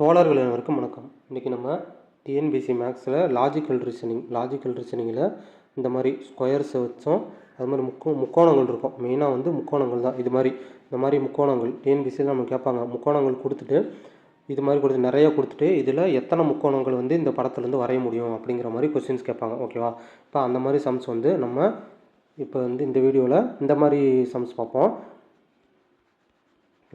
தோழர்கள் அனைவருக்கும் வணக்கம். இன்றைக்கி நம்ம டிஎன்பிசி மேக்ஸில் லாஜிக்கல் ரீசனிங் லாஜிக்கல் ரீசனிங்கில் இந்த மாதிரி ஸ்கொயர்ஸை வச்சோம். அது மாதிரி முக்கோ முக்கோணங்கள் இருக்கும். மெயினாக வந்து முக்கோணங்கள் தான். இது மாதிரி இந்த மாதிரி முக்கோணங்கள் டிஎன்பிசியில் நம்ம கேட்பாங்க. முக்கோணங்கள் கொடுத்துட்டு இது மாதிரி கொடுத்து நிறைய கொடுத்துட்டு இதில் எத்தனை முக்கோணங்கள் வந்து இந்த படத்துலேருந்து வரைய முடியும் அப்படிங்கிற மாதிரி கொஸ்டின்ஸ் கேட்பாங்க. ஓகேவா இப்போ அந்த மாதிரி சம்ஸ் வந்து நம்ம இப்போ வந்து இந்த வீடியோவில் இந்த மாதிரி சம்ஸ் பார்ப்போம்.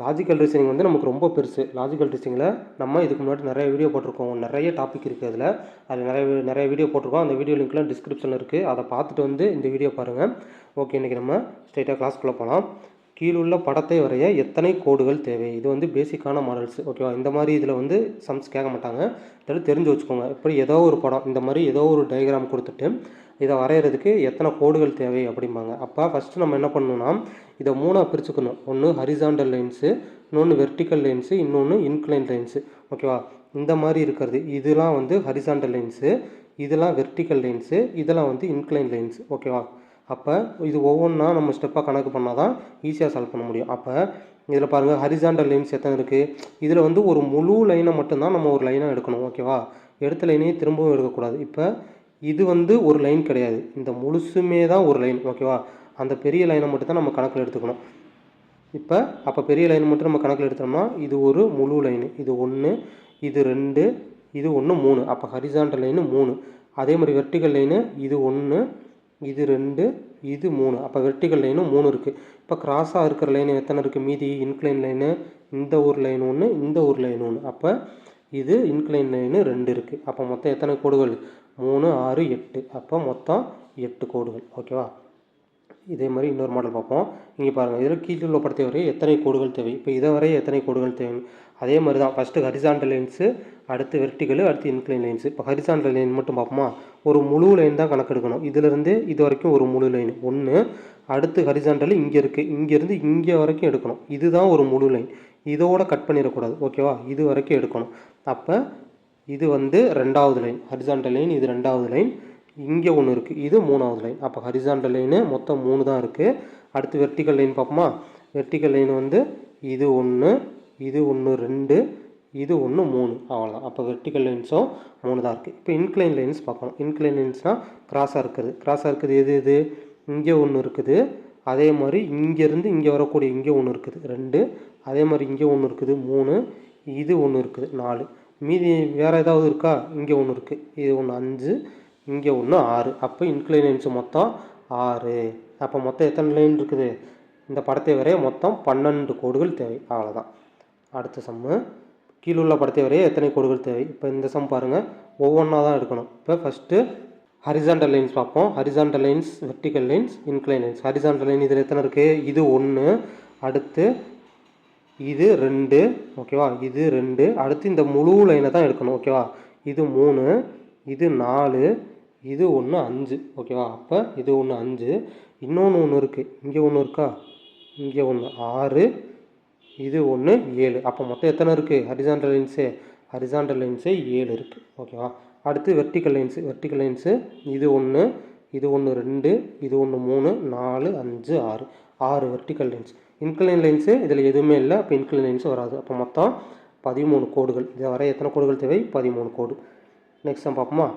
லாஜிக்கல் ரீசனிங் வந்து நமக்கு ரொம்ப பெருசு. லாஜிக்கல் ரீசனிங்கில் நம்ம இதுக்கு முன்னாடி நிறைய வீடியோ போட்டிருக்கோம். நிறைய டாபிக் இருக்குது அதில். அதில் நிறைய நிறைய வீடியோ போட்டிருக்கோம். அந்த வீடியோ லிங்க்லாம் டிஸ்கிரிப்ஷனில் இருக்குது அதை பார்த்துட்டு வந்து இந்த வீடியோ பாருங்கள் ஓகே இன்றைக்கி நம்ம ஸ்ட்ரைட்டாக கிளாஸ்க்குள்ளே போகலாம் கீழுள்ள படத்தை வரைய எத்தனை கோடுகள் தேவை? இது வந்து பேசிக்கான மாடல்ஸ் ஓகேவா இந்த மாதிரி இதில் வந்து சம்ஸ் கேட்க மாட்டாங்க. இதில் தெரிஞ்சு வச்சுக்கோங்க. இப்படி ஏதோ ஒரு படம் இந்த மாதிரி ஏதோ ஒரு டயக்ராம் கொடுத்துட்டு இதை வரைகிறதுக்கு எத்தனை கோடுகள் தேவை அப்படிம்பாங்க. அப்போ ஃபஸ்ட்டு நம்ம என்ன பண்ணணும்னா இதை மூணாக பிரிச்சுக்கணும். ஒன்று ஹரிசாண்டல் லைன்ஸு இன்னொன்று வெர்டிக்கல் லைன்ஸு இன்னொன்று இன்க்ளைன் லைன்ஸு ஓகேவா இந்த மாதிரி இருக்கிறது. இதெல்லாம் வந்து ஹரிசாண்டல் லைன்ஸு இதெல்லாம் வெர்டிக்கல் லைன்ஸு இதெல்லாம் வந்து இன்க்ளைன் லைன்ஸ் ஓகேவா அப்போ இது ஒவ்வொன்றா நம்ம ஸ்டெப்பாக கணக்கு பண்ணால் தான் ஈஸியாக சால்வ் பண்ண முடியும். அப்போ இதில் பாருங்கள் ஹரிசாண்டல் லைன்ஸ் எத்தனை இருக்குது இதில் வந்து ஒரு முழு லைனை மட்டும்தான் நம்ம ஒரு லைனாக எடுக்கணும் ஓகேவா எடுத்த லைனையே திரும்பவும் எடுக்கக்கூடாது. இப்போ இது வந்து ஒரு லைன் கிடையாது. இந்த முழுசுமே தான் ஒரு லைன் ஓகேவா அந்த பெரிய லைனை மட்டும் தான் நம்ம கணக்கில் எடுத்துக்கணும். இப்போ அப்போ பெரிய லைன் மட்டும் நம்ம கணக்கில் எடுத்தோம்னா இது ஒரு முழு லைனு இது ஒன்று இது ரெண்டு இது ஒன்று மூணு. அப்போ ஹரிசாண்டல் லைனு மூணு. அதே மாதிரி வெர்டிக்கல் லைனு இது ஒன்று இது ரெண்டு இது மூணு. அப்போ வெர்டிக்கல் லைனும் மூணு இருக்குது இப்போ கிராஸாக இருக்கிற லைன் எத்தனை இருக்குது மீதி இன்க்ளைன் லைனு இந்த ஒரு லைன் ஒன்று இந்த ஒரு லைன் ஒன்று அப்போ இது இன்க்ளைன் லைனு ரெண்டு இருக்குது அப்போ மொத்தம் எத்தனை கோடுகள்? மூணு ஆறு எட்டு. அப்போ மொத்தம் எட்டு கோடுகள். ஓகேவா இதே மாதிரி இன்னொரு மாடல் பார்ப்போம். இங்கே பாருங்கள் இதில் கீழே உள்ள படத்தை வரை எத்தனை கோடுகள் தேவை? இப்போ இதை வரை எத்தனை கோடுகள் தேவை அதே மாதிரி தான் ஃபஸ்ட்டு ஹரிசாண்டல் லைன்ஸு அடுத்து வெர்டிகல் அடுத்து இன்க்ளைன் லைன்ஸு இப்போ ஹரிசாண்டல் லைன் மட்டும் பார்ப்போமா? ஒரு முழு லைன் தான் கணக்கெடுக்கணும். இதிலிருந்து இது வரைக்கும் ஒரு முழு லைன் ஒன்று அடுத்து ஹரிசாண்டல் இங்கே இருக்குது இங்கேருந்து இங்கே வரைக்கும் எடுக்கணும். இதுதான் ஒரு முழு லைன் இதோட கட் பண்ணிடக்கூடாது. ஓகேவா இது வரைக்கும் எடுக்கணும். அப்போ இது வந்து ரெண்டாவது லைன் ஹரிசாண்டல் லைன் இது ரெண்டாவது லைன் இங்கே ஒன்று இருக்குது இது மூணாவது லைன் அப்போ ஹரிசாண்டல் லைனு மொத்தம் மூணு தான் இருக்குது அடுத்து வெர்டிக்கல் லைன் பார்ப்போமா? வெர்டிக்கல் லைன் வந்து இது ஒன்று இது ஒன்று ரெண்டு இது ஒன்று மூணு. அவ்வளோதான் அப்போ வெர்டிக்கல் லைன்ஸும் மூணு தான் இருக்குது இப்போ இன்க்ளைன் லைன்ஸ் பார்க்கணும். இன்க்ளைன் லைன்ஸ்னால் கிராஸாக இருக்குது. கிராஸாக இருக்குது எது எது? இங்கே ஒன்று இருக்குது. அதே மாதிரி இங்கேருந்து இங்கே வரக்கூடிய இங்கே ஒன்று இருக்குது. ரெண்டு. அதே மாதிரி இங்கே ஒன்று இருக்குது. மூணு. இது ஒன்று இருக்குது. நாலு. மீதி வேறு ஏதாவது இருக்கா? இங்கே ஒன்று இருக்குது இது ஒன்று அஞ்சு. இங்கே ஒன்று ஆறு. அப்போ இன்க்ளைன் மொத்தம் ஆறு. அப்போ மொத்தம் எத்தனை லைன் இருக்குது? இந்த படத்தை வரைய மொத்தம் பன்னெண்டு கோடுகள் தேவை. அவ்வளோதான் அடுத்த சம்மு கீழே உள்ள படத்தை வரைய எத்தனை கோடுகள் தேவை? இப்போ இந்த சம் பாருங்கள் ஒவ்வொன்றா தான் எடுக்கணும். இப்போ ஃபஸ்ட்டு ஹரிசாண்டல் லைன்ஸ் பார்ப்போம். Horizontal lines vertical lines incline lines horizontal line இதில் எத்தனை இருக்குது இது ஒன்று அடுத்து இது ரெண்டு. ஓகேவா இது ரெண்டு. அடுத்து இந்த முழு லைனை தான் எடுக்கணும். ஓகேவா இது மூணு. இது நாலு. இது ஒன்று அஞ்சு ஓகேவா அப்போ இது ஒன்று அஞ்சு இன்னொன்று ஒன்று இருக்குது இங்கே ஒன்று இருக்கா? இங்கே ஒன்று ஆறு இது ஒன்று ஏழு. அப்போ மொத்தம் எத்தனை இருக்குது ஹரிசாண்டல் லைன்ஸு ஹரிசாண்டல் லைன்ஸே ஏழு இருக்குது ஓகேவா அடுத்து வெர்டிக்கல் லைன்ஸு வெர்டிக்கல் லைன்ஸு இது ஒன்று இது ஒன்று ரெண்டு இது ஒன்று மூணு நாலு அஞ்சு ஆறு. ஆறு வெர்டிக்கல் லைன்ஸ் இன்க்ளைன் லைன்ஸு இதில் எதுவுமே இல்லை. அப்போ இன்க்ளைன் லைன்ஸ் வராது. அப்போ மொத்தம் பதிமூணு கோடுகள். இதை வர எத்தனை கோடுகள் தேவை? பதிமூணு கோடு. நெக்ஸ்ட் நம்ம பார்ப்போமா?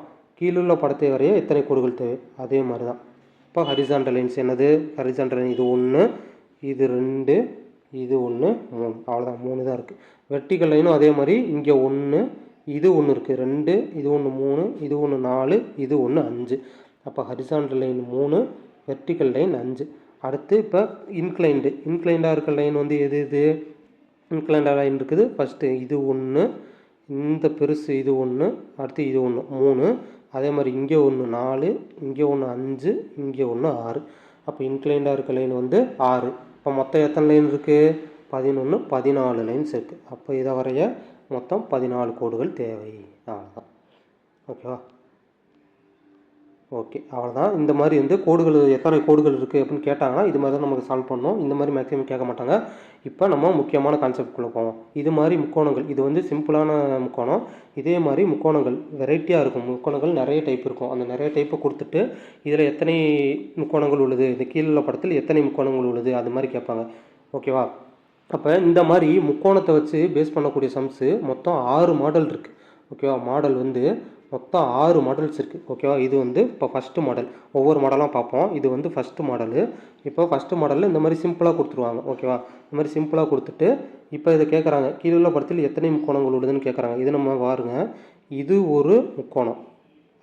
கீழுள்ள படத்தை வரைய எத்தனை கோடுகள் தேவை? அதே மாதிரி தான் இப்போ ஹரிசாண்டல் லைன்ஸ் என்னது? ஹரிசாண்டல் லைன் இது ஒன்று இது ரெண்டு இது ஒன்று மூணு. அவ்வளோதான் மூணு தான் இருக்குது வெர்டிக்கல் லைனும் அதே மாதிரி இங்கே ஒன்று இது ஒன்று இருக்குது ரெண்டு இது ஒன்று மூணு இது ஒன்று நாலு இது ஒன்று அஞ்சு. அப்போ ஹரிசாண்டல் லைன் மூணு வெர்டிக்கல் லைன் அஞ்சு. அடுத்து இப்போ இன்க்ளைண்டு இன்க்ளைண்டாக இருக்க லைன் வந்து எது இது? இன்க்ளைண்டாக லைன் இருக்குது. ஃபஸ்ட்டு இது ஒன்று இந்த பெருசு இது ஒன்று அடுத்து இது ஒன்று மூணு. அதே மாதிரி இங்கே ஒன்று நாலு இங்கே ஒன்று அஞ்சு இங்கே ஒன்று ஆறு. அப்போ இன்க்ளைண்டாக இருக்க லைன் வந்து ஆறு. இப்போ மொத்தம் எத்தனை லைன் இருக்குது பதினொன்று பதினாலு லைன்ஸ் இருக்குது அப்போ இதை வரைய மொத்தம் பதினாலு கோடுகள் தேவை. அவ்வளோதான் ஓகேவா ஓகே அவ்வளோதான் இந்த மாதிரி வந்து கோடுகள் எத்தனை கோடுகள் இருக்குது அப்படின்னு கேட்டாங்கன்னா இது மாதிரி தான் நமக்கு சால்வ் பண்ணணும். இந்த மாதிரி மேக்ஸிமம் கேட்க மாட்டாங்க. இப்போ நம்ம முக்கியமான கான்செப்ட்குள்ளே போவோம். இது மாதிரி முக்கோணங்கள் இது வந்து சிம்பிளான முக்கோணம். இதே மாதிரி முக்கோணங்கள் வெரைட்டியாக இருக்கும். முக்கோணங்கள் நிறைய டைப் இருக்கும். அந்த நிறைய டைப்பை கொடுத்துட்டு இதில் எத்தனை முக்கோணங்கள் உள்ளது? இந்த கீழே உள்ள படத்தில் எத்தனை முக்கோணங்கள் உள்ளது? அது மாதிரி கேட்பாங்க. ஓகேவா? அப்போ இந்த மாதிரி முக்கோணத்தை வச்சு பேஸ் பண்ணக்கூடிய சம்ஸு மொத்தம் ஆறு மாடல் இருக்குது ஓகேவா? மாடல் வந்து மொத்தம் ஆறு மாடல்ஸ் இருக்குது ஓகேவா இது வந்து இப்போ ஃபஸ்ட்டு மாடல் ஒவ்வொரு மாடலாக பார்ப்போம். இது வந்து ஃபஸ்ட்டு மாடலு இப்போ ஃபஸ்ட்டு மாடலில் இந்த மாதிரி சிம்பிளாக கொடுத்துருவாங்க. ஓகேவா இந்த மாதிரி சிம்பிளாக கொடுத்துட்டு இப்போ இதை கேட்குறாங்க கீழே உள்ள படத்தில் எத்தனை முக்கோணங்கள் உள்ளதுன்னு கேட்குறாங்க இது நம்ம பாருங்க. இது ஒரு முக்கோணம்.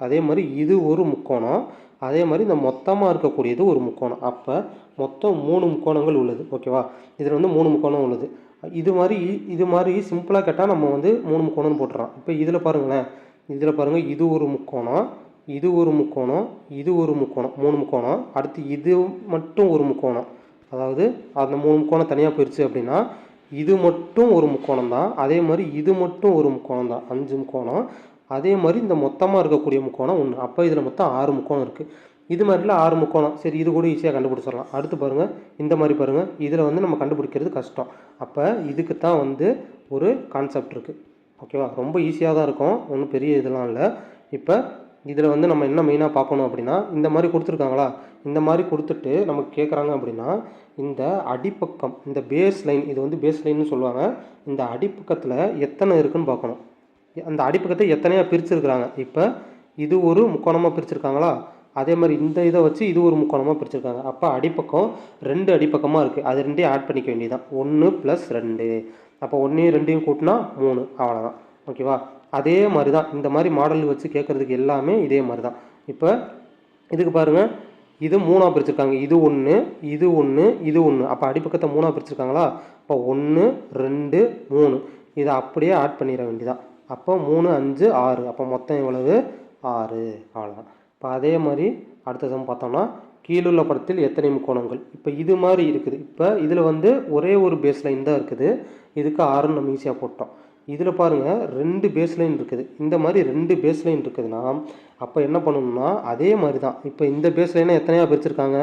அதே மாதிரி இது ஒரு முக்கோணம். அதே மாதிரி இந்த மொத்தமாக இருக்கக்கூடியது ஒரு முக்கோணம். அப்போ மொத்தம் மூணு முக்கோணங்கள் உள்ளது. ஓகேவா இதில் வந்து மூணு முக்கோணம் உள்ளது. இது மாதிரி இது மாதிரி சிம்பிளாக கேட்டால் நம்ம வந்து மூணு முக்கோணம்னு போட்டுறோம் இப்போ இதில் பாருங்களேன். இதில் பாருங்கள் இது ஒரு முக்கோணம் இது ஒரு முக்கோணம் இது ஒரு முக்கோணம் மூணு முக்கோணம். அடுத்து இது மட்டும் ஒரு முக்கோணம். அதாவது அந்த மூணு முக்கோணம் தனியாக போயிடுச்சு அப்படின்னா இது மட்டும் ஒரு முக்கோணம் தான். அதே மாதிரி இது மட்டும் ஒரு முக்கோணம் தான். அஞ்சு முக்கோணம். அதே மாதிரி இந்த மொத்தமாக இருக்கக்கூடிய முக்கோணம் ஒன்று அப்போ இதில் மொத்தம் ஆறு முக்கோணம் இருக்குது இது மாதிரிலாம் ஆறு முக்கோணம். சரி இது கூட ஈஸியாக கண்டுபிடிச்சிடலாம். அடுத்து பாருங்கள் இந்த மாதிரி பாருங்கள் இதில் வந்து நம்ம கண்டுபிடிக்கிறது கஷ்டம். அப்போ இதுக்கு தான் வந்து ஒரு கான்செப்ட் இருக்குது ஓகேவா? ரொம்ப ஈஸியாக தான் இருக்கும். ஒன்றும் பெரிய இதெல்லாம் இல்லை. இப்போ இதில் வந்து நம்ம என்ன மெயினாக பார்க்கணும் அப்படின்னா இந்த மாதிரி கொடுத்துருக்காங்களா? இந்த மாதிரி கொடுத்துட்டு நமக்கு கேட்குறாங்க அப்படின்னா இந்த அடிப்பக்கம் இந்த பேஸ் லைன் இது வந்து பேஸ் லைன்னு சொல்லுவாங்க. இந்த அடிப்பக்கத்தில் எத்தனை இருக்குன்னு பார்க்கணும். அந்த அடிப்பக்கத்தை எத்தனையாக பிரிச்சிருக்கிறாங்க. இப்போ இது ஒரு முக்கோணமாக பிரிச்சிருக்காங்களா? அதே மாதிரி இந்த இதை வச்சு இது ஒரு முக்கோணமாக பிரிச்சிருக்காங்க. அப்போ அடிப்பக்கம் ரெண்டு அடிப்பக்கமாக இருக்குது அது ரெண்டையும் ஆட் பண்ணிக்க வேண்டியதான் ஒன்று ப்ளஸ் ரெண்டு. அப்போ ஒன்றையும் ரெண்டையும் கூட்டினா மூணு. அவ்வளோதான் ஓகேவா? அதே மாதிரி தான் இந்த மாதிரி மாடல் வச்சு கேட்குறதுக்கு எல்லாமே இதே மாதிரி தான் இப்போ இதுக்கு பாருங்கள் இது மூணாக பிரிச்சிருக்காங்க. இது ஒன்று இது ஒன்று இது ஒன்று அப்போ அடிப்பக்கத்தை மூணாக பிரிச்சிருக்காங்களா? அப்போ ஒன்று ரெண்டு மூணு. இதை அப்படியே ஆட் பண்ணிட வேண்டியதான் அப்போ மூணு அஞ்சு ஆறு. அப்போ மொத்தம் எவ்வளவு? ஆறு. அவ்வளோதான் இப்போ அதே மாதிரி அடுத்த சம் பார்த்தோம்னா கீழுள்ள படத்தில் எத்தனை முக்கோணங்கள் இப்போ இது மாதிரி இருக்குது. இப்போ இதில் வந்து ஒரே ஒரு பேஸ் லைன் தான் இருக்குது. இதுக்கு ஆறுன்னு நம்ம ஈஸியாக போட்டோம். இதில் பாருங்கள் ரெண்டு பேஸ் லைன் இருக்குது. இந்த மாதிரி ரெண்டு பேஸ் லைன் இருக்குதுன்னா அப்போ என்ன பண்ணணும்னா அதே மாதிரி தான். இப்போ இந்த பேஸ் லைனை எத்தனையாக பிரிச்சிருக்காங்க?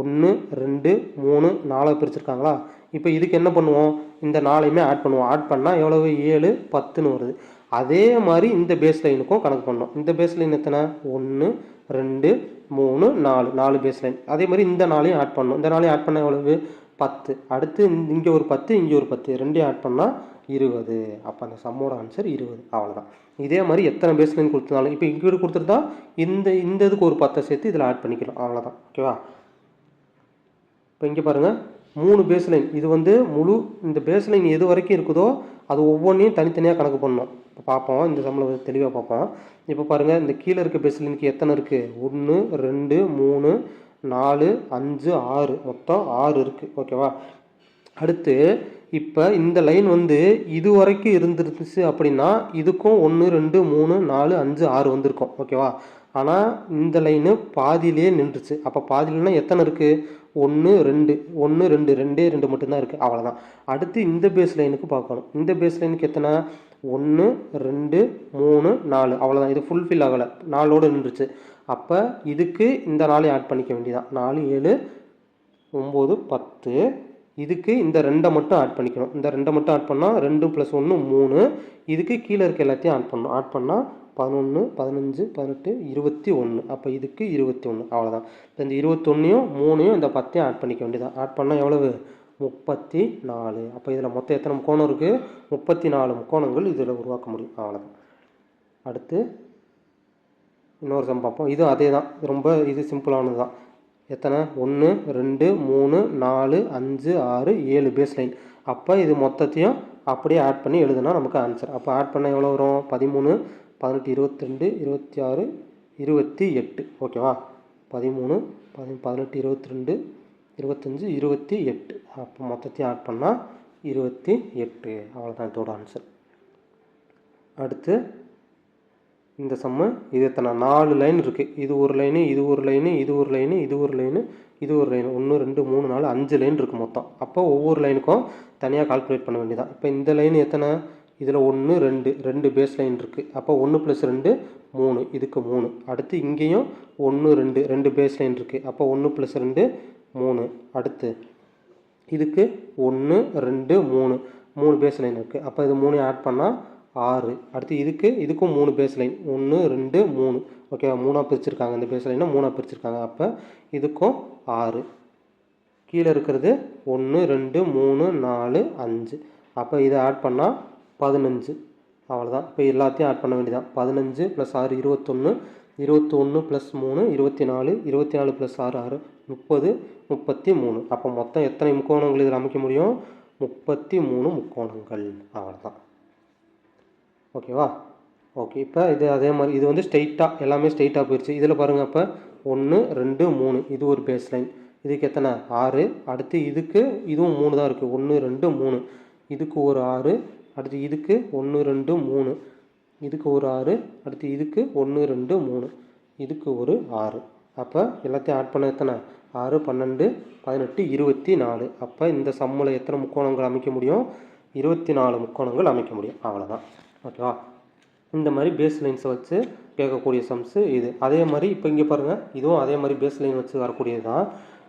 ஒன்று ரெண்டு மூணு நாலாக பிரிச்சிருக்காங்களா? இப்போ இதுக்கு என்ன பண்ணுவோம்? இந்த நாளையுமே ஆட் பண்ணுவோம். ஆட் பண்ணால் எவ்வளவு? ஏழு பத்துன்னு வருது. அதே மாதிரி இந்த பேஸ் லைனுக்கும் கணக்கு பண்ணோம் இந்த பேஸ் லைன் எத்தனை? ஒன்று ரெண்டு மூணு நாலு நாலு பேஸ் லைன் அதே மாதிரி இந்த நாளையும் ஆட் பண்ணணும். இந்த நாளையும் ஆட் பண்ண எவ்வளவு? பத்து. அடுத்து இங்கே ஒரு பத்து இங்கே ஒரு பத்து. ரெண்டையும் ஆட் பண்ணால் இருபது. அப்போ அந்த சம்மோட ஆன்சர் இருபது. அவ்வளோதான் இதே மாதிரி எத்தனை பேஸ் லைன் கொடுத்தாலும் இப்போ இங்கே கொடுத்துருந்தா இந்த இந்த இதுக்கு ஒரு பத்தை சேர்த்து இதில் ஆட் பண்ணிக்கலாம். அவ்வளோதான் ஓகேவா இப்போ இங்கே பாருங்கள் மூணு பேஸ் லைன் இது வந்து முழு இந்த பேஸ் லைன் எது வரைக்கும் இருக்குதோ அது ஒவ்வொன்றையும் தனித்தனியாக கணக்கு பண்ணணும். பார்ப்போம் இந்த சம்பளம் தெளிவாக பார்ப்போம் இப்போ பாருங்கள் இந்த கீழே இருக்க பெஸ்ட் லிங்க் எத்தனை இருக்குது ஒன்று ரெண்டு மூணு நாலு அஞ்சு ஆறு. மொத்தம் ஆறு இருக்குது ஓகேவா அடுத்து இப்போ இந்த லைன் வந்து இது வரைக்கும் இருந்துருந்துச்சு அப்படின்னா இதுக்கும் ஒன்று ரெண்டு மூணு நாலு அஞ்சு ஆறு வந்திருக்கும். ஓகேவா ஆனால் இந்த லைனு பாதியிலே நின்றுச்சு. அப்போ பாதியிலனா எத்தனை இருக்குது ஒன்று ரெண்டு ஒன்று ரெண்டு ரெண்டே ரெண்டு மட்டும்தான் இருக்குது அவ்வளோதான் அடுத்து இந்த பேஸ் லைனுக்கு பார்க்கணும். இந்த பேஸ் லைனுக்கு எத்தனை? ஒன்று ரெண்டு மூணு நாலு. அவ்வளோதான் இது ஃபுல்ஃபில் ஆகலை. நாலோடு நின்றுச்சு. அப்போ இதுக்கு இந்த நாளையும் ஆட் பண்ணிக்க வேண்டியதான் நாலு ஏழு ஒம்பது பத்து. இதுக்கு இந்த ரெண்டை மட்டும் ஆட் பண்ணிக்கணும். இந்த ரெண்டை மட்டும் ஆட் பண்ணால் ரெண்டு ப்ளஸ் ஒன்று மூணு. இதுக்கு கீழே இருக்க எல்லாத்தையும் ஆட் பண்ணணும். ஆட் பண்ணால் பதினொன்று பதினஞ்சு பதினெட்டு இருபத்தி ஒன்று அப்போ இதுக்கு இருபத்தி ஒன்று அவ்வளோதான் இப்போ இந்த இருபத்தொன்னையும் மூணையும் இந்த பத்தையும் ஆட் பண்ணிக்க வேண்டியதான் ஆட் பண்ணால் எவ்வளவு? முப்பத்தி நாலு. அப்போ இதில் மொத்தம் எத்தனை முக்கோணம் இருக்குது முப்பத்தி நாலு முக்கோணங்கள் இதில் உருவாக்க முடியும். அவ்வளோதான் அடுத்து இன்னொரு சம் பார்ப்போம். இதுவும் அதே தான் ரொம்ப இது சிம்பிளானது தான் எத்தனை? ஒன்று ரெண்டு மூணு நாலு அஞ்சு ஆறு ஏழு பேஸ் லைன் அப்போ இது மொத்தத்தையும் அப்படியே ஆட் பண்ணி எழுதுனா நமக்கு ஆன்சர் அப்போ ஆட் பண்ண எவ்வளோ வரும்? பதிமூணு பதினெட்டு இருபத்தி ரெண்டு இருபத்தி ஆறு இருபத்தி எட்டு ஓகேவா பதிமூணு பதி பதினெட்டு இருபத்தி ரெண்டு இருபத்தஞ்சி இருபத்தி எட்டு. அப்போ மொத்தத்தையும் ஆட் பண்ணால் இருபத்தி எட்டு. அவ்வளோதான் இதோட ஆன்சர் அடுத்து இந்த சம்மு இது எத்தனை? நாலு லைன் இருக்குது இது ஒரு லைனு இது ஒரு லைனு இது ஒரு லைனு இது ஒரு லைனு இது ஒரு லைன் ஒன்று ரெண்டு மூணு நாலு அஞ்சு லைன் இருக்குது மொத்தம். அப்போ ஒவ்வொரு லைனுக்கும் தனியாக கால்குலேட் பண்ண வேண்டியதான் இப்போ இந்த லைன் எத்தனை? இதில் ஒன்று ரெண்டு ரெண்டு பேஸ் லைன் இருக்குது அப்போ ஒன்று ப்ளஸ் ரெண்டு மூணு. இதுக்கு மூணு. அடுத்து இங்கேயும் ஒன்று ரெண்டு ரெண்டு பேஸ் லைன் இருக்குது அப்போ ஒன்று ப்ளஸ் ரெண்டு மூணு. அடுத்து இதுக்கு ஒன்று ரெண்டு மூணு. மூணு பேஸ் லைன் இருக்குது அப்போ இது மூணு ஆட் பண்ணால் ஆறு. அடுத்து இதுக்கு இதுக்கும் மூணு பேஸ் லைன் ஒன்று ரெண்டு மூணு. ஓகேவா மூணாக பிரிச்சிருக்காங்க. இந்த பேஸ் லைனை மூணாக பிரிச்சிருக்காங்க. அப்போ இதுக்கும் ஆறு. கீழே இருக்கிறது ஒன்று ரெண்டு மூணு நாலு அஞ்சு. அப்போ இதை ஆட் பண்ணால் பதினஞ்சு. அவ்வளோதான் இப்போ எல்லாத்தையும் ஆட் பண்ண வேண்டியதான் பதினஞ்சு ப்ளஸ் ஆறு இருபத்தொன்று இருபத்தொன்று ப்ளஸ் மூணு இருபத்தி நாலு இருபத்தி நாலு ப்ளஸ் ஆறு ஆறு. முப்பது முப்பத்தி மூணு அப்போ மொத்தம் எத்தனை முக்கோணங்கள் இதில் அமைக்க முடியும்? முப்பத்தி மூணு முக்கோணங்கள். அவ்வளோதான் ஓகேவா? ஓகே. இப்போ இது அதே மாதிரி இது வந்து ஸ்ட்ரெயிட்டாக எல்லாமே ஸ்ட்ரெயிட்டாக போயிடுச்சு இதில் பாருங்கள் அப்போ ஒன்று ரெண்டு மூணு. இது ஒரு பேஸ் லைன் இதுக்கு எத்தனை? ஆறு. அடுத்து இதுக்கு இதுவும் மூணு தான் இருக்குது ஒன்று ரெண்டு மூணு. இதுக்கு ஒரு ஆறு. அடுத்து இதுக்கு ஒன்று ரெண்டு மூணு. இதுக்கு ஒரு ஆறு அடுத்து இதுக்கு ஒன்று ரெண்டு மூணு. இதுக்கு ஒரு ஆறு. அப்போ எல்லாத்தையும் ஆட் பண்ண எத்தனை? ஆறு பன்னெண்டு பதினெட்டு இருபத்தி நாலு. அப்போ இந்த சம்மில் எத்தனை முக்கோணங்கள் அமைக்க முடியும்? இருபத்தி நாலு முக்கோணங்கள் அமைக்க முடியும். அவ்வளோதான் ஓகேவா இந்த மாதிரி பேஸ் லைன்ஸை வச்சு கேட்கக்கூடிய சம்ஸு இது. அதே மாதிரி இப்போ இங்கே பாருங்கள் இதுவும் அதே மாதிரி பேஸ் லைன் வச்சு வரக்கூடியது தான்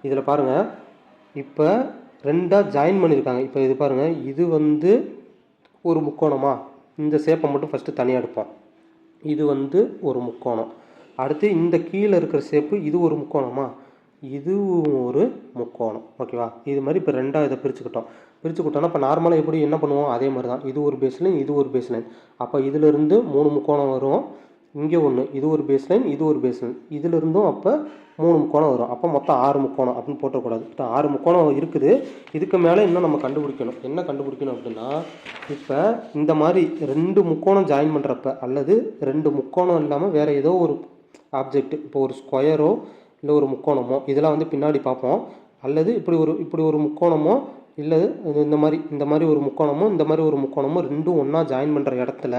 இதில் பாருங்கள் இப்போ ரெண்டாக ஜாயின் பண்ணியிருக்காங்க. இப்போ இது பாருங்கள் இது வந்து ஒரு முக்கோணமா? இந்த ஷேப்பை மட்டும் ஃபஸ்ட்டு தனியாக எடுப்போம் இது வந்து ஒரு முக்கோணம். அடுத்து இந்த கீழே இருக்கிற ஷேப்பு இது ஒரு முக்கோணமா? இதுவும் ஒரு முக்கோணம். ஓகேவா இது மாதிரி இப்போ ரெண்டாக இதை பிரிச்சுக்கிட்டோம். பிரிச்சுக்கிட்டோம்னா இப்போ நார்மலாக எப்படி என்ன பண்ணுவோம்? அதே மாதிரி தான் இது ஒரு பேஸ்லைன் இது ஒரு பேஸ்லைன் அப்போ இதிலிருந்து மூணு முக்கோணம் வரும். இங்கே ஒன்று இது ஒரு பேஸ் லைன் இது ஒரு பேஸ் லைன் இதிலிருந்தும் அப்போ மூணு முக்கோணம் வரும். அப்போ மொத்தம் ஆறு முக்கோணம் அப்படின்னு போட்டக்கூடாது இப்போ ஆறு முக்கோணம் இருக்குது. இதுக்கு மேலே இன்னும் நம்ம கண்டுபிடிக்கணும்? என்ன கண்டுபிடிக்கணும் அப்படின்னா இப்போ இந்த மாதிரி ரெண்டு முக்கோணம் ஜாயின் பண்ணுறப்ப அல்லது ரெண்டு முக்கோணம் இல்லாமல் வேறு ஏதோ ஒரு ஆப்ஜெக்ட் இப்போ ஒரு ஸ்கொயரோ இல்லை ஒரு முக்கோணமோ இதெல்லாம் வந்து பின்னாடி பார்ப்போம். அல்லது இப்படி ஒரு இப்படி ஒரு முக்கோணமோ இல்லை இந்த மாதிரி இந்த மாதிரி ஒரு முக்கோணமோ இந்த மாதிரி ஒரு முக்கோணமோ ரெண்டும் ஒன்றா ஜாயின் பண்ணுற இடத்துல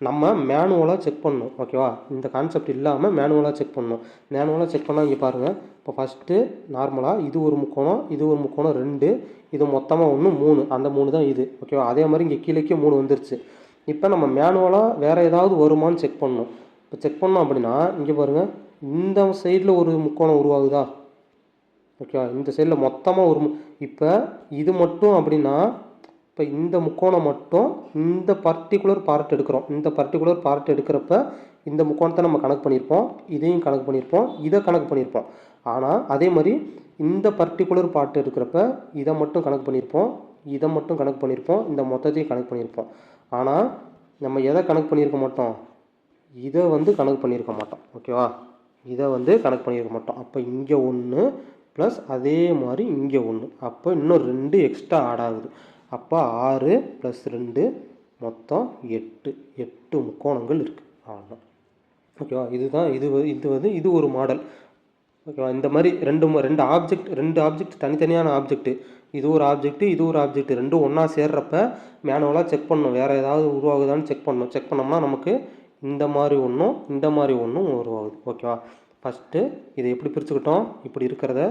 நம்ம மேனுவலாக செக் பண்ணணும் ஓகேவா இந்த கான்செப்ட் இல்லாமல் மேனுவலாக செக் பண்ணணும். மேனுவலாக செக் பண்ணால் இங்கே பாருங்கள் இப்போ ஃபஸ்ட்டு நார்மலாக இது ஒரு முக்கோணம் இது ஒரு முக்கோணம் ரெண்டு இது மொத்தமாக ஒன்று மூணு. அந்த மூணு தான் இது ஓகேவா அதே மாதிரி இங்கே கீழேக்கே மூணு வந்துருச்சு. இப்போ நம்ம மேனுவலாக வேறு ஏதாவது வருமானு செக் பண்ணணும். இப்போ செக் பண்ணோம் அப்படின்னா இங்கே பாருங்கள் இந்த சைடில் ஒரு முக்கோணம் உருவாகுதா? ஓகேவா இந்த சைடில் மொத்தமாக ஒரு இப்போ இது மட்டும் அப்படின்னா இப்போ இந்த முக்கோணம் மட்டும் இந்த பர்டிகுலர் பார்ட் எடுக்கிறோம். இந்த பர்டிகுலர் பார்ட் எடுக்கிறப்ப இந்த முக்கோணத்தை நம்ம கணக்கு பண்ணியிருப்போம். இதையும் கணக்கு பண்ணியிருப்போம். இதை கணக்கு பண்ணியிருப்போம். ஆனால் அதே மாதிரி இந்த பர்டிகுலர் பார்ட் எடுக்கிறப்ப இதை மட்டும் கணக்கு பண்ணியிருப்போம். இதை மட்டும் கணக்கு பண்ணியிருப்போம். இந்த மொத்தத்தையும் கணக்கு பண்ணியிருப்போம். ஆனால் நம்ம எதை கணக்கு பண்ணியிருக்க மாட்டோம்? இதை வந்து கணக்கு பண்ணியிருக்க மாட்டோம். ஓகேவா இதை வந்து கணக்கு பண்ணியிருக்க மாட்டோம். அப்போ இங்கே ஒன்று ப்ளஸ் அதே மாதிரி இங்கே ஒன்று அப்போ இன்னும் ரெண்டு எக்ஸ்ட்ரா ஆட் ஆகுது. அப்போ ஆறு ப்ளஸ் ரெண்டு மொத்தம் எட்டு. எட்டு முக்கோணங்கள் இருக்குது அவ்வளோதான் ஓகேவா? இதுதான் இது இது வந்து இது ஒரு மாடல் ஓகேவா? இந்த மாதிரி ரெண்டு ரெண்டு ஆப்ஜெக்ட் ரெண்டு ஆப்ஜெக்ட் தனித்தனியான ஆப்ஜெக்ட்டு இது ஒரு ஆப்ஜெக்ட் இது ஒரு ஆப்ஜெக்ட் ரெண்டும் ஒன்றா சேர்றப்ப மேனுவலாக செக் பண்ணணும். வேறு ஏதாவது உருவாகுதான்னு செக் பண்ணணும். செக் பண்ணோம்னா நமக்கு இந்த மாதிரி ஒன்றும் இந்த மாதிரி ஒன்றும் உருவாகுது. ஓகேவா? ஃபஸ்ட்டு இதை எப்படி பிரிச்சுக்கிட்டோம்? இப்படி இருக்கிறத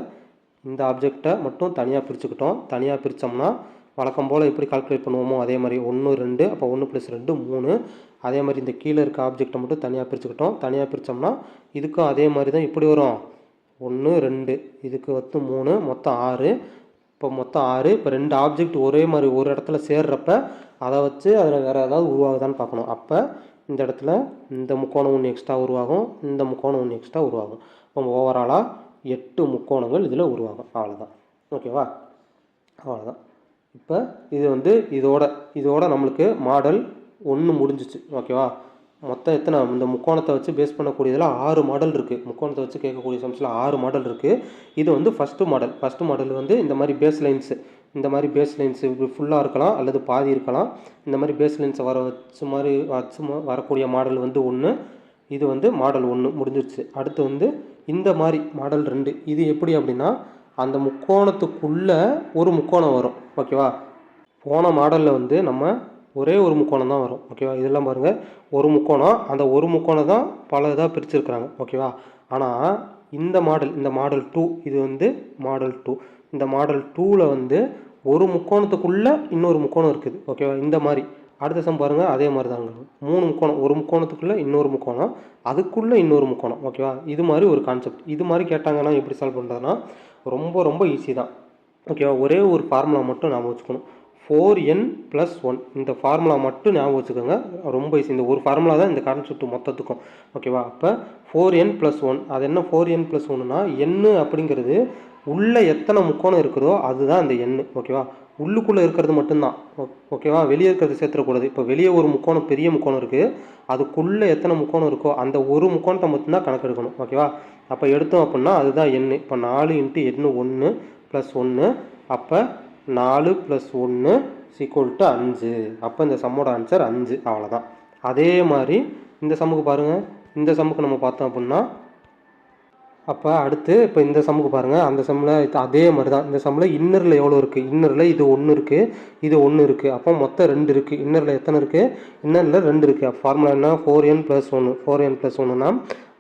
இந்த ஆப்ஜெக்டை மட்டும் தனியாக பிரிச்சுக்கிட்டோம். தனியாக பிரித்தோம்னா வழக்கம் போல் எப்படி கால்குலேட் பண்ணுவோமோ அதே மாதிரி ஒன்று ரெண்டு அப்போ ஒன்று ப்ளஸ் ரெண்டு மூணு. அதே மாதிரி இந்த கீழே இருக்க ஆப்ஜெக்டை மட்டும் தனியாக பிரிச்சுக்கிட்டோம். தனியாக பிரித்தோம்னா இதுக்கும் அதே மாதிரி தான் இப்படி வரும். ஒன்று ரெண்டு இதுக்கு வந்து மூணு மொத்தம் ஆறு. இப்போ மொத்தம் ஆறு இப்போ ரெண்டு ஆப்ஜெக்ட் ஒரே மாதிரி ஒரு இடத்துல சேர்றப்ப அதை வச்சு அதில் வேறு ஏதாவது உருவாகுதான்னு பார்க்கணும். அப்போ இந்த இடத்துல இந்த முக்கோணம் ஒன்று எக்ஸ்ட்ரா உருவாகும் இந்த முக்கோணம் ஒன்று எக்ஸ்ட்ரா உருவாகும். இப்போ ஓவராலாக எட்டு முக்கோணங்கள் இதில் உருவாகும். அவ்வளோதான் ஓகேவா அவ்வளோதான் இப்போ இது வந்து இதோட இதோட நம்மளுக்கு மாடல் ஒன்று முடிஞ்சிச்சு ஓகேவா மொத்தம் எத்தனை? இந்த முக்கோணத்தை வச்சு பேஸ் பண்ணக்கூடியதில் ஆறு மாடல் இருக்குது முக்கோணத்தை வச்சு கேட்கக்கூடிய சம்ஸில் ஆறு மாடல் இருக்குது இது வந்து ஃபஸ்ட்டு மாடல் ஃபஸ்ட்டு மாடல் வந்து இந்த மாதிரி பேஸ் லைன்ஸு இந்த மாதிரி பேஸ் லைன்ஸ் இப்படி ஃபுல்லாக இருக்கலாம் அல்லது பாதி இருக்கலாம். இந்த மாதிரி பேஸ் லைன்ஸை வர வச்சு மாதிரி வச்சு வரக்கூடிய மாடல் வந்து ஒன்று இது வந்து மாடல் ஒன்று முடிஞ்சிருச்சு. அடுத்து வந்து இந்த மாதிரி மாடல் ரெண்டு. இது எப்படி அப்படின்னா அந்த முக்கோணத்துக்குள்ளே ஒரு முக்கோணம் வரும். ஓகேவா? போன மாடலில் வந்து நம்ம ஒரே ஒரு முக்கோணம் தான் வரும். ஓகேவா? இதெல்லாம் பாருங்கள் ஒரு முக்கோணம் அந்த ஒரு முக்கோணம் தான் பல இதாக பிரிச்சுருக்குறாங்க. ஓகேவா? ஆனால் இந்த மாடல் இந்த மாடல் டூ இது வந்து மாடல் டூ. இந்த மாடல் டூவில் வந்து ஒரு முக்கோணத்துக்குள்ளே இன்னொரு முக்கோணம் இருக்குது. ஓகேவா? இந்த மாதிரி. அடுத்த சம் பாருங்கள் அதே மாதிரி தாங்க. மூணு முக்கோணம் ஒரு முக்கோணத்துக்குள்ளே இன்னொரு முக்கோணம் அதுக்குள்ளே இன்னொரு முக்கோணம். ஓகேவா? இது மாதிரி ஒரு கான்செப்ட் இது மாதிரி கேட்டாங்கன்னா எப்படி சால்வ் பண்ணுறதுனா ரொம்ப ரொம்ப ஈஸி தான். ஓகேவா ஒரே ஒரு ஃபார்முலா மட்டும் ஞாபகம் வச்சுக்கணும். ஃபோர் என் ப்ளஸ் ஒன் இந்த ஃபார்முலா மட்டும் ஞாபகம் வச்சுக்கோங்க. ரொம்ப ஈஸி இந்த ஒரு ஃபார்முலா தான் இந்த கான்செப்ட் மொத்தத்துக்கும். ஓகேவா அப்போ ஃபோர் என் ப்ளஸ் ஒன் அது என்ன ஃபோர் என் ப்ளஸ் ஒன்னுனா என்னு அப்படிங்கிறது உள்ளே எத்தனை முக்கோணம் இருக்குதோ அதுதான் அந்த எண்ணு ஓகேவா உள்ளுக்குள்ளே இருக்கிறது மட்டும்தான் ஓ- ஓகேவா வெளியே இருக்கிறது சேர்த்துடக்கூடாது. இப்போ வெளியே ஒரு முக்கோணம் பெரிய முக்கோணம் இருக்குது அதுக்குள்ளே எத்தனை முக்கோணம் இருக்கோ அந்த ஒரு முக்கோணத்தை மட்டும்தான் கணக்கெடுக்கணும் ஓகேவா அப்போ எடுத்தோம் அப்படின்னா அதுதான் எண் இப்போ நாலு இன்ட்டு எண்ணு ஒன்று ப்ளஸ் ஒன்று அப்போ நாலு ப்ளஸ் ஒன்று சீக்குவல் டு அஞ்சு. அப்போ இந்த சம்மோட ஆன்சர் அஞ்சு அவ்வளோதான் அதே மாதிரி இந்த சம்முக்கு பாருங்கள் இந்த சம்முக்கு நம்ம பார்த்தோம் அப்படின்னா அப்போ அடுத்து இப்போ இந்த சம்முக்கு பாருங்கள் அந்த சம்மில் அதே மாதிரி தான் இந்த சம்மில் இன்னரில் எவ்வளோ இருக்குது இன்னரில் இது ஒன்று இருக்குது இது ஒன்று இருக்குது அப்போ மொத்தம் ரெண்டு இருக்குது இன்னரில் எத்தனை இருக்குது இன்னரில் ரெண்டு இருக்குது ஃபார்முலா என்ன? ஃபோர் என் ப்ளஸ் ஒன்று ஃபோர் என் ப்ளஸ் ஒன்றுனா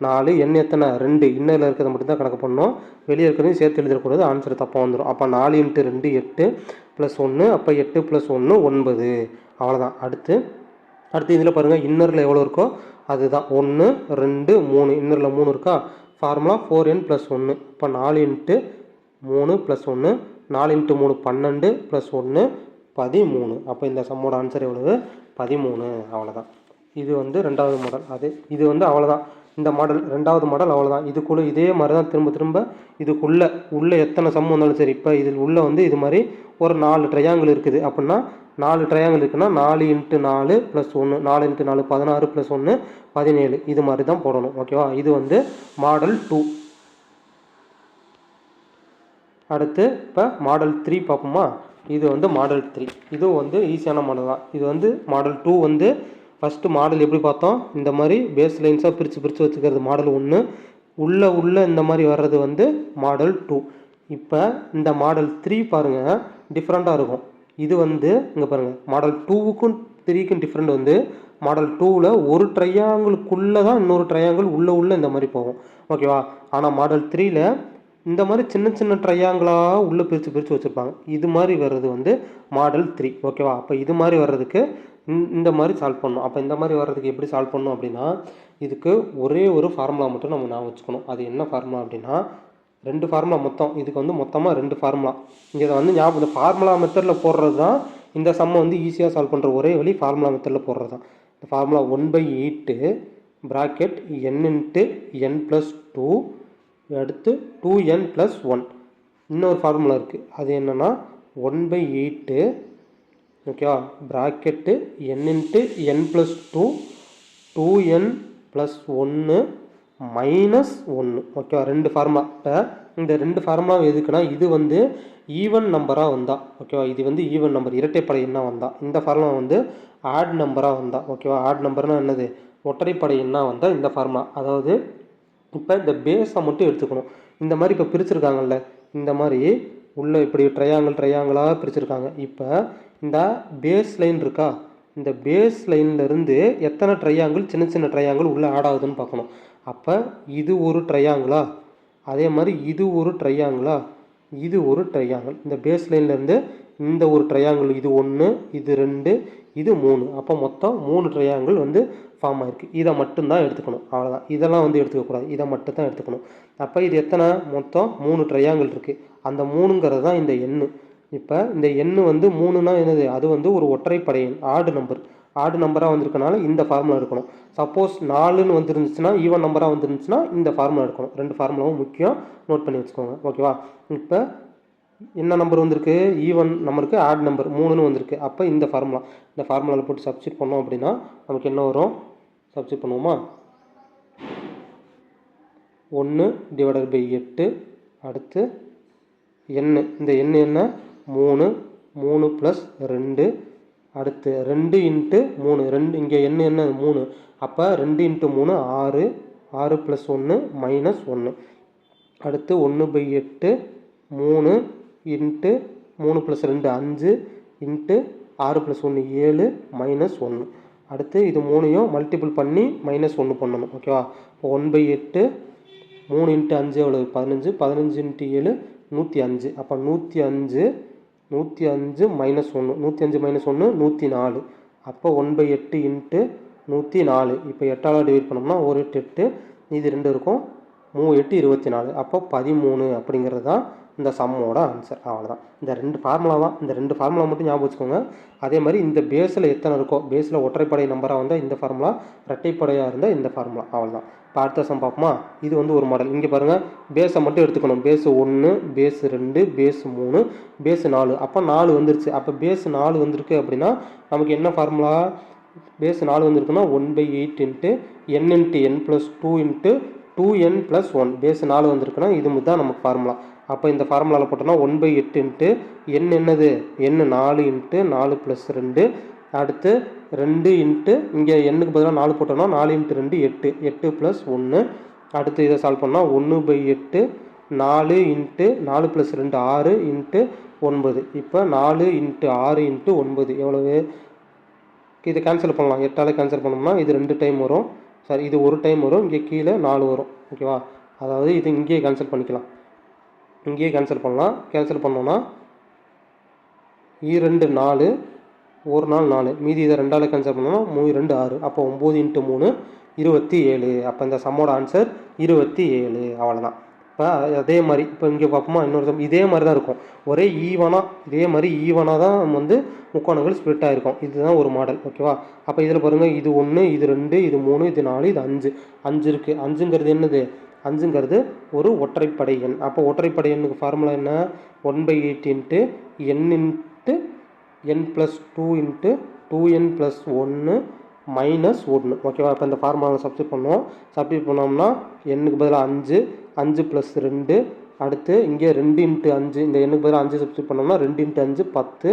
நாலு. எண் எத்தனை? ரெண்டு. இன்னரில் இருக்கிறத மட்டும்தான் கணக்கு பண்ணணும். வெளியே இருக்கிறதையும் சேர்த்து எழுதக்கூடாது. ஆன்சர் தப்பாக வந்துடும் அப்போ நாலு இன்ட்டு ரெண்டு எட்டு ப்ளஸ் ஒன்று அப்போ எட்டு ப்ளஸ் ஒன்று ஒன்பது. அவ்வளோதான் அடுத்து அடுத்து இதில் பாருங்கள் இன்னரில் எவ்வளோ இருக்கோ அதுதான். ஒன்று ரெண்டு மூணு. இன்னரில் மூணு இருக்கா? ஃபார்முலா ஃபோர் என் ப்ளஸ் ஒன்று இப்போ நாலு இன்ட்டு மூணு ப்ளஸ் ஒன்று நாலு இன்ட்டு மூணு பன்னெண்டு ப்ளஸ் ஒன்று பதிமூணு. அப்போ இந்த சம்மோட ஆன்சர் எவ்வளவு? பதிமூணு. அவ்வளோதான் இது வந்து ரெண்டாவது மாடல் அது இது வந்து அவ்வளோதான் இந்த மாடல் ரெண்டாவது மாடல் அவ்வளோதான் இதுக்குள்ளே இதே மாதிரி தான் திரும்ப திரும்ப இதுக்குள்ளே உள்ளே எத்தனை சம் வந்தாலும் சரி இப்போ இதில் உள்ளே வந்து இது மாதிரி ஒரு நாலு ட்ரையாங்கிள் இருக்குது. அப்படின்னா நாலு ட்ரையாங்கிள் இருக்குன்னா நாலு இன்ட்டு நாலு ப்ளஸ் ஒன்று நாலு இன்ட்டு நாலு பதினாறு ப்ளஸ் ஒன்று பதினேழு. இது மாதிரி தான் போடணும் ஓகேவா இது வந்து மாடல் டூ அடுத்து இப்போ மாடல் த்ரீ பார்ப்போமா? இது வந்து மாடல் த்ரீ இதுவும் வந்து ஈஸியான மாடல் தான். இது வந்து மாடல் டூ வந்து ஃபஸ்ட்டு மாடல் எப்படி பார்த்தோம்? இந்த மாதிரி பேஸ் லைன்ஸாக பிரித்து பிரித்து வச்சுக்கிறது மாடல் ஒன்று உள்ளே உள்ளே இந்த மாதிரி வர்றது வந்து மாடல் டூ இப்போ இந்த மாடல் த்ரீ பாருங்கள் டிஃப்ரெண்ட்டாக இருக்கும். இது வந்து இங்கே பாருங்கள் மாடல் டூவுக்கும் த்ரீக்கும் டிஃப்ரெண்ட் வந்து மாடல் டூவில் ஒரு ட்ரையாங்கிளுக்குள்ளே தான் இன்னொரு ட்ரையாங்கிள் உள்ளே உள்ளே இந்த மாதிரி போகும். ஓகேவா ஆனால் மாடல் த்ரீயில் இந்த மாதிரி சின்ன சின்ன ட்ரையாங்கிளாக உள்ளே பிரித்து பிரித்து வச்சுருப்பாங்க. இது மாதிரி வர்றது வந்து மாடல் த்ரீ ஓகேவா அப்போ இது மாதிரி வர்றதுக்கு இந்த- இந்த மாதிரி சால்வ் பண்ணணும். அப்போ இந்த மாதிரி வர்றதுக்கு எப்படி சால்வ் பண்ணணும் அப்படின்னா இதுக்கு ஒரே ஒரு ஃபார்முலா மட்டும் நம்ம நான் வச்சுக்கணும். அது என்ன ஃபார்முலா அப்படின்னா ரெண்டு ஃபார்முலா மொத்தம். இதுக்கு வந்து மொத்தமாக ரெண்டு ஃபார்முலா இங்கே இதை வந்து ஞாபகம் இந்த ஃபார்முலா மெத்தடில் போடுறது தான் இந்த சம்மை வந்து ஈஸியாக சால்வ் பண்ணுற ஒரே வழி ஃபார்முலா மெத்தடில் போடுறது தான் இந்த formula one by eight bracket n into n plus two அடுத்து டூ என் ப்ளஸ் ஒன் இன்னொரு ஃபார்முலா இருக்குது அது என்னென்னா ஒன் பை எயிட்டு ஓகேவா bracket n into n plus two two n plus ஒன்று மைனஸ் ஒன்று ஓகேவா ரெண்டு ஃபார்முலா இப்போ இந்த ரெண்டு ஃபார்முலா எதுக்குன்னா இது வந்து ஈவன் நம்பராக வந்தா. ஓகேவா இது வந்து ஈவன் நம்பர் இரட்டைப்படை என்ன வந்தா. இந்த ஃபார்முலா வந்து ஆட் நம்பராக வந்தா. ஓகேவா ஆட் நம்பர்னா என்னது? ஒற்றைப்படை என்ன வந்தால் இந்த ஃபார்முலா அதாவது இப்போ இந்த பேஸை மட்டும் எடுத்துக்கணும். இந்த மாதிரி இப்போ பிரிச்சுருக்காங்கல்ல இந்த மாதிரி உள்ள இப்படி ட்ரையாங்கிள் ட்ரையாங்கிளாக பிரிச்சுருக்காங்க. இப்போ இந்த பேஸ் லைன் இருக்கா? இந்த பேஸ் இருந்து எத்தனை ட்ரையாங்கிள் சின்ன சின்ன ட்ரையாங்கிள் உள்ளே ஆட் ஆகுதுன்னு பார்க்கணும். அப்போ இது ஒரு ட்ரையாங்கிளா அதே மாதிரி இது ஒரு ட்ரையாங்கிளா இது ஒரு ட்ரையாங்கிள் இந்த பேஸ் லைன்லேருந்து இந்த ஒரு ட்ரையாங்கிள் இது ஒன்று இது ரெண்டு இது மூணு. அப்போ மொத்தம் மூணு ட்ரையாங்கிள் வந்து ஃபார்ம் ஆகிருக்கு இதை மட்டும்தான் எடுத்துக்கணும். அவ்வளோதான் இதெல்லாம் வந்து எடுத்துக்கக்கூடாது இதை மட்டும் தான் எடுத்துக்கணும். அப்போ இது எத்தனை? மொத்தம் மூணு ட்ரையாங்கிள் இருக்குது அந்த மூணுங்கிறது தான் இந்த எண்ணு. இப்போ இந்த எண்ணு வந்து மூணுனா என்னது? அது வந்து ஒரு ஒற்றைப்படை எண் ஆடு நம்பர் ஆடு நம்பராக வந்திருக்கனால இந்த ஃபார்முலா எடுக்கணும் சப்போஸ் நாலுன்னு வந்துருந்துச்சுன்னா ஈவன் நம்பராக வந்துருந்துச்சுன்னா இந்த ஃபார்முலா இருக்கணும். ரெண்டு ஃபார்முலாவும் முக்கியம். நோட் பண்ணி வச்சுக்கோங்க. ஓகேவா இப்போ என்ன நம்பர் வந்திருக்கு? ஈவன் நம்பருக்கு ஆட் நம்பர் மூணுன்னு வந்திருக்கு. அப்போ இந்த ஃபார்முலா இந்த ஃபார்முலாவில் போட்டு சப்ஸ்டியூட் பண்ணோம் அப்படின்னா நமக்கு என்ன வரும்? சப்ஸ்டியூட் பண்ணுவோமா? ஒன்று டிவைடட் பை எட்டு. அடுத்து எண்ணு இந்த எண்ணு என்ன? மூணு. மூணு ப்ளஸ் ரெண்டு. அடுத்து ரெண்டு இன்ட்டு மூணு. ரெண்டு இங்கே என்ன என்ன? மூணு. அப்போ ரெண்டு இன்ட்டு மூணு ஆறு. ஆறு ப்ளஸ் ஒன்று மைனஸ் ஒன்று அடுத்து ஒன்று பை எட்டு மூணு இன்ட்டு மூணு ப்ளஸ் ரெண்டு அஞ்சு. இன்ட்டு ஆறு ப்ளஸ் ஒன்று ஏழு மைனஸ் ஒன்று அடுத்து இது மூணையும் மல்டிபிள் பண்ணி மைனஸ் ஒன்று பண்ணணும். ஓகேவா இப்போ ஒன் பை எட்டு மூணு இன்ட்டு அஞ்சு எவ்வளவு? பதினஞ்சு. பதினஞ்சு இன்ட்டு ஏழு நூற்றி அஞ்சு. அப்போ நூற்றி அஞ்சு நூற்றி அஞ்சு மைனஸ் ஒன்று நூற்றி அஞ்சு மைனஸ் ஒன்று நூற்றி நாலு. அப்போ ஒன் பை எட்டு இன்ட்டு நூற்றி நாலு. இப்போ எட்டால் டிவைட் பண்ணோம்னா ஒரு எட்டு எட்டு இது ரெண்டு இருக்கும். மூ எட்டு இருபத்தி நாலு. அப்போ பதிமூணு அப்படிங்கிறது தான் இந்த சம்மோட ஆன்சர் அவ்வளோதான் இந்த ரெண்டு ஃபார்முலா தான். இந்த ரெண்டு ஃபார்முலா மட்டும் ஞாபகம் வச்சுக்கோங்க. அதே மாதிரி இந்த பேஸில் எத்தனை இருக்கோ பேஸில் ஒற்றைப்படை நம்பராக வந்தால் இந்த ஃபார்முலா இரட்டைப்படையாக இருந்தால் இந்த ஃபார்முலா அவ்வளோதான் பார்த்த சம் பார்ப்போமா? இது வந்து ஒரு மாடல் இங்கே பாருங்கள் பேஸை மட்டும் எடுத்துக்கணும். பேஸு ஒன்று பேஸ் ரெண்டு பேஸ் மூணு பேஸ் நாலு. அப்போ நாலு வந்துருச்சு. அப்போ பேஸ் நாலு வந்திருக்கு அப்படின்னா நமக்கு என்ன ஃபார்முலா பேஸ் நாலு வந்திருக்குன்னா one by eight into n into n plus two into two n plus one base நாலு வந்திருக்குன்னா இது தான் நமக்கு ஃபார்முலா அப்போ இந்த ஃபார்முலாவில் போட்டோம்னா ஒன் பை எட்டு இன்ட்டு என் என்னது? என் நாலு இன்ட்டு நாலு ப்ளஸ் ரெண்டு. அடுத்து ரெண்டு இன்ட்டு இங்கே எண்ணுக்கு பதிலாக நாலு போட்டோம்னா நாலு இன்ட்டு ரெண்டு எட்டு. எட்டு ப்ளஸ் ஒன்று அடுத்து இதை சால்வ் பண்ணால் ஒன்று பை எட்டு நாலு இன்ட்டு நாலு ப்ளஸ் ரெண்டு ஆறு இன்ட்டு ஒன்பது. இப்போ நாலு இன்ட்டு ஆறு இன்ட்டு ஒன்பது. எவ்வளவு? இதை கேன்சல் பண்ணலாம். எட்டால் கேன்சல் பண்ணோம்னா இது ரெண்டு டைம் வரும். சாரி இது ஒரு டைம் வரும். இங்கே கீழே நாலு வரும். ஓகேவா அதாவது இது இங்கேயே கேன்சல் பண்ணிக்கலாம். இங்கேயே கேன்சல் பண்ணலாம். கேன்சல் பண்ணோன்னா இரண்டு e நாலு ஒரு நாள் நாலு. மீதி இதை ரெண்டால் கேன்சல் பண்ணோம்னா மூணு ரெண்டு ஆறு. அப்போ ஒம்பது இன்ட்டு மூணு இருபத்தி ஏழு. அப்போ இந்த சம்மோட ஆன்சர் இருபத்தி ஏழு. அவ்வளோதான் இப்போ அதே மாதிரி இப்போ இங்கே பார்ப்போமா இன்னொரு சம் இதே மாதிரி தான் இருக்கும். ஒரே e ஈவனாக இதே மாதிரி e ஈவனாக தான் வந்து முக்கோணங்கள் ஸ்ப்ளிட் ஆகிருக்கும் இதுதான் ஒரு மாடல் ஓகேவா அப்போ இதில் பாருங்கள் இது ஒன்று இது ரெண்டு இது மூணு இது நாலு இது அஞ்சு. அஞ்சு இருக்குது அஞ்சுங்கிறது என்னது? அஞ்சுங்கிறது ஒரு ஒற்றைப்படை எண் அப்போ ஒற்றைப்படை எண்ணுக்கு ஃபார்முலா என்ன one by eight into n into n plus two into two n plus ஒன்று மைனஸ் ஒன்று ஓகேவா இப்போ இந்த ஃபார்முலாவை சப்ஸ்டியூட் பண்ணுவோம் சப்ஸ்டியூட் பண்ணோம்னா எண்ணுக்கு பதிலாக அஞ்சு அஞ்சு ப்ளஸ் ரெண்டு. அடுத்து இங்கே ரெண்டு இன்ட்டு அஞ்சு இந்த எண்ணுக்கு பதிலாக அஞ்சு சப்ஸ்டியூட் பண்ணோம்னா ரெண்டு இன்ட்டு அஞ்சு பத்து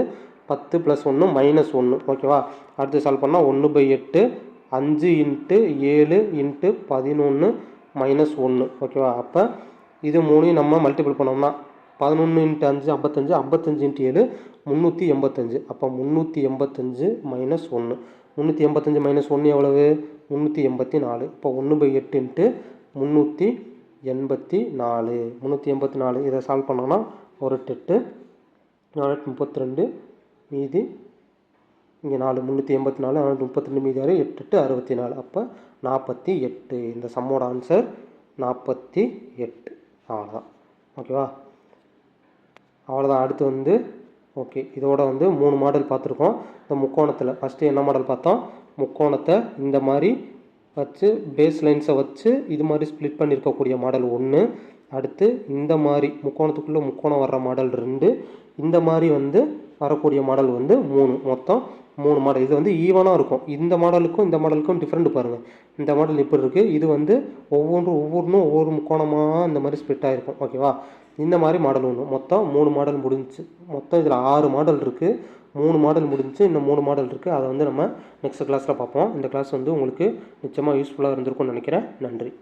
பத்து ப்ளஸ் ஒன்று மைனஸ் ஒன்று ஓகேவா அடுத்து சால்வ் பண்ணால் ஒன்று பை எட்டு அஞ்சு இன்ட்டு ஏழு இன்ட்டு பதினொன்று மைனஸ் ஒன்று ஓகேவா அப்போ இது மூணையும் நம்ம மல்டிபிள் பண்ணோம்னா பதினொன்று இன்ட்டு அஞ்சு ஐம்பத்தஞ்சு ஐம்பத்தஞ்சு இன்ட்டு ஏழு முந்நூற்றி எண்பத்தஞ்சு. அப்போ முந்நூற்றி எண்பத்தஞ்சு மைனஸ் ஒன்று முந்நூற்றி எண்பத்தஞ்சு மைனஸ் ஒன்று எவ்வளவு? முந்நூற்றி எண்பத்தி நாலு. இப்போ ஒன்று பை எட்டு இன்ட்டு முந்நூற்றி எண்பத்தி நாலு. முந்நூற்றி எண்பத்தி நாலு இதை சால்வ் பண்ணோன்னா ஒரு எட்டு நானூற்றி முப்பத்தி ரெண்டு மீதி இங்கே நாலு முந்நூற்றி எண்பத்தி நாலு நானூற்றி முப்பத்தி ரெண்டு மீதி ஆறு எட்டு எட்டு அறுபத்தி நாலு. அப்போ நாற்பத்தி எட்டு. இந்த சம்மோட ஆன்சர் நாற்பத்தி எட்டு. அவ்வளோதான் ஓகேவா? அவ்வளோதான் அடுத்து வந்து ஓகே இதோட வந்து மூணு மாடல் பார்த்துருக்கோம். இந்த முக்கோணத்தில் ஃபஸ்ட்டு என்ன மாடல் பார்த்தோம்? முக்கோணத்தை இந்த மாதிரி வச்சு பேஸ் லைன்ஸை வச்சு இது மாதிரி ஸ்ப்ளிட் பண்ணியிருக்கக்கூடிய மாடல் ஒன்று அடுத்து இந்த மாதிரி முக்கோணத்துக்குள்ளே முக்கோணம் வர்ற மாடல் ரெண்டு. இந்த மாதிரி வந்து வரக்கூடிய மாடல் வந்து மூணு. மொத்தம் மூணு மாடல் இது வந்து ஈவனாக இருக்கும். இந்த மாடலுக்கும் இந்த மாடலுக்கும் டிஃப்ரெண்ட் பாருங்கள் இந்த மாடல் இப்படி இருக்குது இது வந்து ஒவ்வொன்றும் ஒவ்வொன்றும் ஒவ்வொரு முக்கோணமாக இந்த மாதிரி ஸ்ப்ளிட் ஆகிருக்கும் ஓகேவா இந்த மாதிரி மாடல் ஒன்று மொத்தம் மூணு மாடல் முடிஞ்சுச்சு மொத்தம் இதில் ஆறு மாடல் இருக்குது மூணு மாடல் முடிஞ்சு இன்னும் மூணு மாடல் இருக்குது அதை வந்து நம்ம நெக்ஸ்ட் கிளாஸில் பார்ப்போம். இந்த கிளாஸ் வந்து உங்களுக்கு நிச்சயமாக யூஸ்ஃபுல்லாக இருந்திருக்கும்னு நினைக்கிறேன். நன்றி.